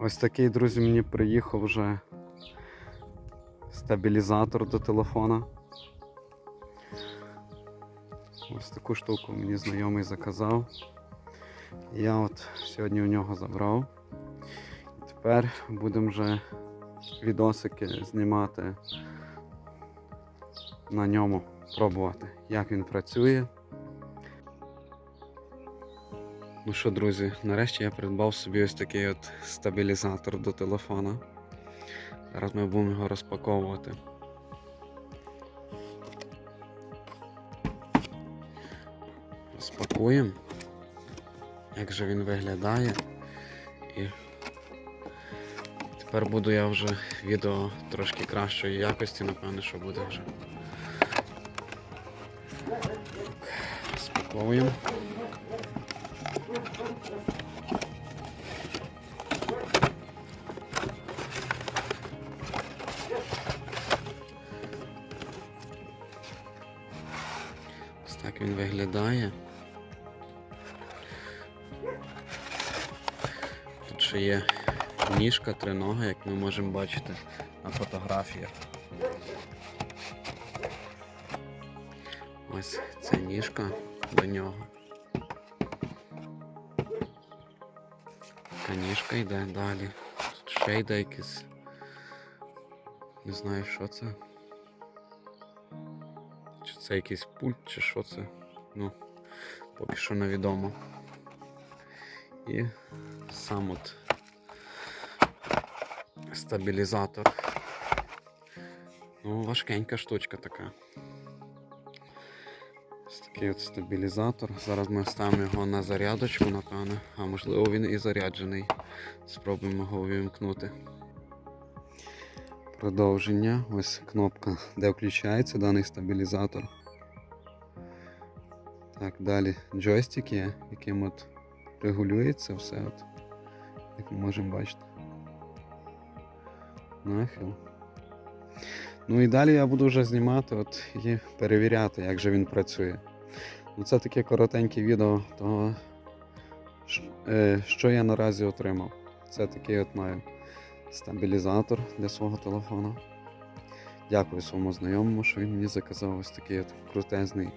Ось такий, друзі, мені приїхав вже стабілізатор до телефона. Ось таку штуку мені знайомий заказав. Я от сьогодні у нього забрав. Тепер будемо вже відосики знімати на ньому, пробувати, як він працює. Ну що, друзі, нарешті я придбав собі ось такий от стабілізатор до телефона. Зараз ми будемо його розпаковувати. Розпакуємо, як же він виглядає. І тепер буду я вже відео трошки кращої якості, напевно, що буде вже. Розпаковуємо. Так він виглядає. Тут ще є ніжка, тринога, як ми можемо бачити на фотографіях. Ось це ніжка до нього. Така ніжка йде далі. Тут ще йде якийсь. Не знаю, що це. Чи це якийсь пульт, чи що це? Ну, поки що невідомо. І сам от стабілізатор. Ну, важкенька штучка така. Ось такий от стабілізатор. Зараз ми ставимо його на зарядочку, напевно, а можливо він і заряджений. Спробуємо його увімкнути. Продовження. Ось кнопка, де включається даний стабілізатор. Так, далі джойстик є, яким от регулюється все, от, як ми можемо бачити. Нахил. Ну і далі я буду вже знімати от, і перевіряти, як же він працює. Ну, це таке коротеньке відео того, е, що я наразі отримав. Це такий от маю стабілізатор для свого телефона. Дякую своєму знайомому, що він мені заказав ось такий от крутезний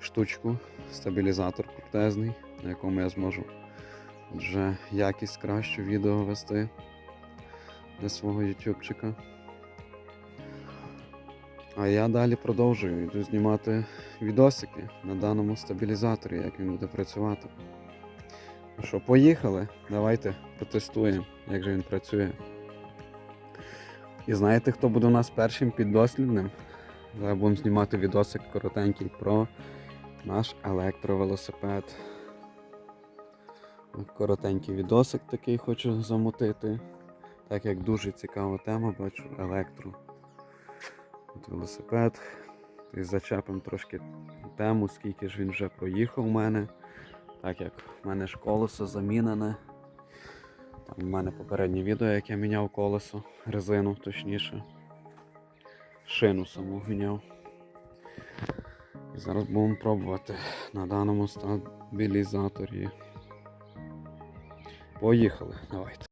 штучку, стабілізатор крутезний, на якому я зможу вже якість кращу відео вести для свого ютубчика. А я далі продовжую йду знімати відосики на даному стабілізаторі, як він буде працювати. Ну що, поїхали? Давайте потестуємо, як же він працює. І знаєте, хто буде у нас першим піддослідним? Зараз будемо знімати відосик коротенький про наш електровелосипед. Коротенький відосик такий хочу замутити. Так як дуже цікава тема, бачу електро. От велосипед. І зачепимо трошки тему, скільки ж він вже проїхав у мене. Так як в мене ж колесо замінене. В мене попереднє відео, як я міняв колесо, резину точніше. Шину саму міняв. І зараз будемо пробувати на даному стабілізаторі. Поїхали, давайте.